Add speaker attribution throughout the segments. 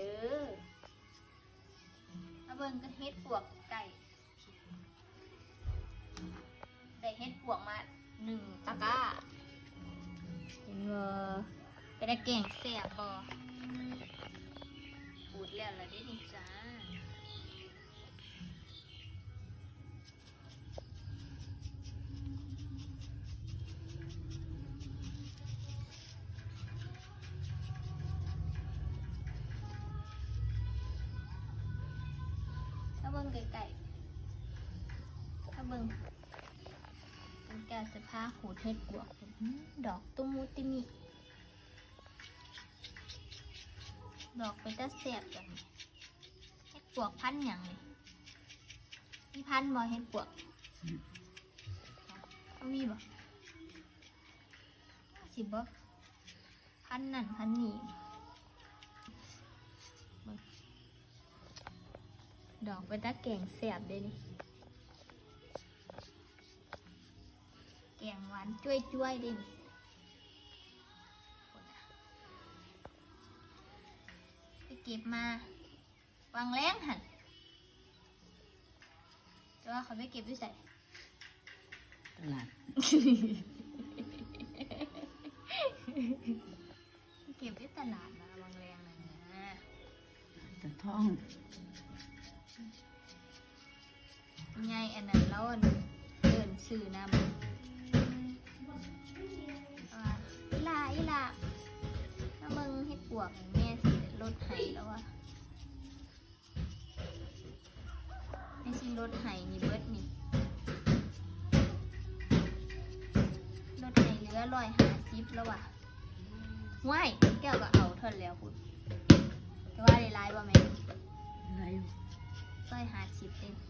Speaker 1: เด้อมาเบิ่งก็เฮ็ดปวกไก่ได้เฮ็ดปวกมาหนึ่งตะกร้าเห็นว่าไปได้แกงแซ่บบ่ปูดแล้วล่ะเด้นี่จ้า ไก่ๆถ้าเบิ่งเป็นการสภาหูเท็ดบวกดอกตุ้มมุติมิ ดอกเป็นตาเสียบจังเฮ็ดปวกพันธุ์หยังนี่มีพันบ่เฮ็ดปวกเขามีบ่สิบ่พันนั่นพันนี้ ดอกเป็นตาแกงเสียบเด้นี่แกงหวานจ้วยๆเด้นี่ไปเก็บมาวางแรงหันแต่ว่าเขาไม่เก็บด้วยใส่
Speaker 2: ตลาด
Speaker 1: เก็บที่ตลาดมาวางแรงนะนะ
Speaker 2: ตะท่อง
Speaker 1: ไงอันนั้นแล้วอันเดินสื่อนำว่าอีหลาอีหลาถ้ามึงให้ปวกแม่สิลดไห้แล้วว่ะไอ้สิลดไห้นี่เบิดนี่ลดไห้เหลือร้อยห้าสิบแล้วว่ะว้ายแก้วก็เอาเท่านั้นแล้วคุณแต่ว่าได้หลายบ่แม่
Speaker 2: อะไรอยู่
Speaker 1: ร้อยห้าสิบเองได้ห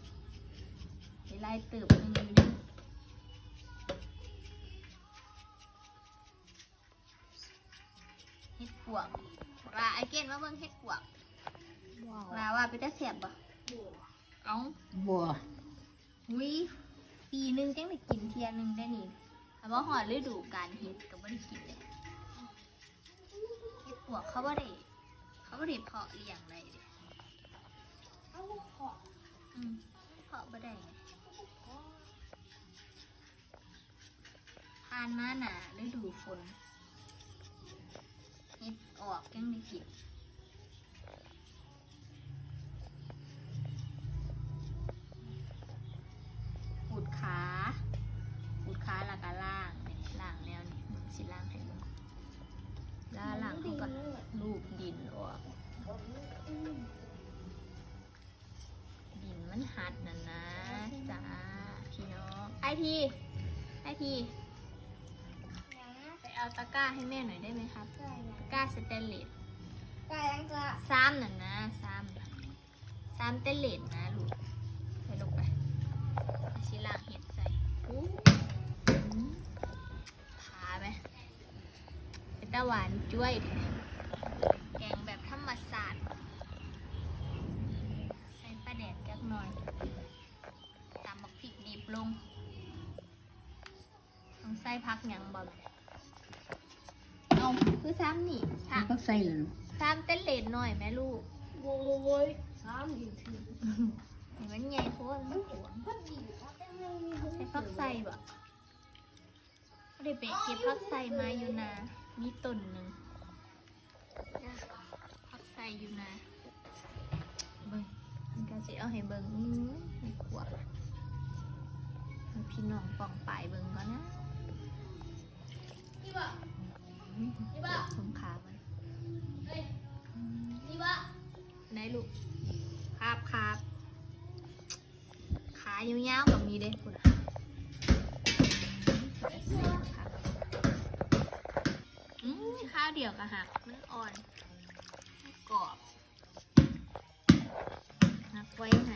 Speaker 1: ลายเติบหนึงอยู่นี่เฮ็ดปวกว่าไอเกนว่าเบิ่งเฮ็ดปวกว่าว่าไปแต่เสียบบ่เอ้า
Speaker 2: บัว
Speaker 1: วิปีหนึงจังได้กินเทียหนึงได้นี่แต่ว่าหอดฤดูการเฮ็ดก็บ่ได้กินเลยเฮ็ดปวกเขาบ่ได้เขาบ่ได้เพาะเลี้ยงได้เด้อืมเพาะบ่ได้ไงานมาหนาฤดูฝนเฮ็ดออกจังได้กินปูดขาปูดขาแล้วก็ล่างนี่ล่างแนวนี้สิล่างให้มึงแล้วล่างเขาก็ลูบดินออกดินมันหัดน่ะนะจ้าพี่น้องไอทีไอที เอาตะกร้าให้แม่หน่อยได้ไหมครับตะกร้าสเตนเลส
Speaker 3: ไก่ยังจะ
Speaker 1: ซ้ำน่ะนะซ้ำซ้ำเตนเลสนะลูกไปลงไปอาชิล่างเห็ดใส่อู้ขาไหมเป็นตะหวานจ้วยแท้แกงแบบธรรมศาสตร์ใส่ปลาแดดจักหน่อยตำบักพริกดิบลงต้องใส่พักหยังบ่ เอาคือซ้ำนี่ค่ะ
Speaker 2: ก็ใส่เลย
Speaker 1: ซ้ำเต้นเลดหน่อยแม่ลูก
Speaker 3: โว้ยสามอีกที
Speaker 1: เห็นมันใหญ่โคตรมันหวง
Speaker 3: พอดีครับแต่ไม่มี
Speaker 1: ใส่พักใส่บ่เดี๋ยวไปเก็บพักใส่มาอยู่นะ มีต้นหนึ่งพักใส่อยู่นะเบิ่งมันก็สิเอาให้เบิ่งอื้อในขวดให้พี่น้องปองปลายเบิ่งก่อนนะ
Speaker 3: นี่บ่
Speaker 1: อื้ อเดี๋ยวสงขามันไหนลูกคาบคาบขายาวๆกับมีเด้คุณข้าวเดียวกับหักมันอ่อนกรอบนักไว้ไหน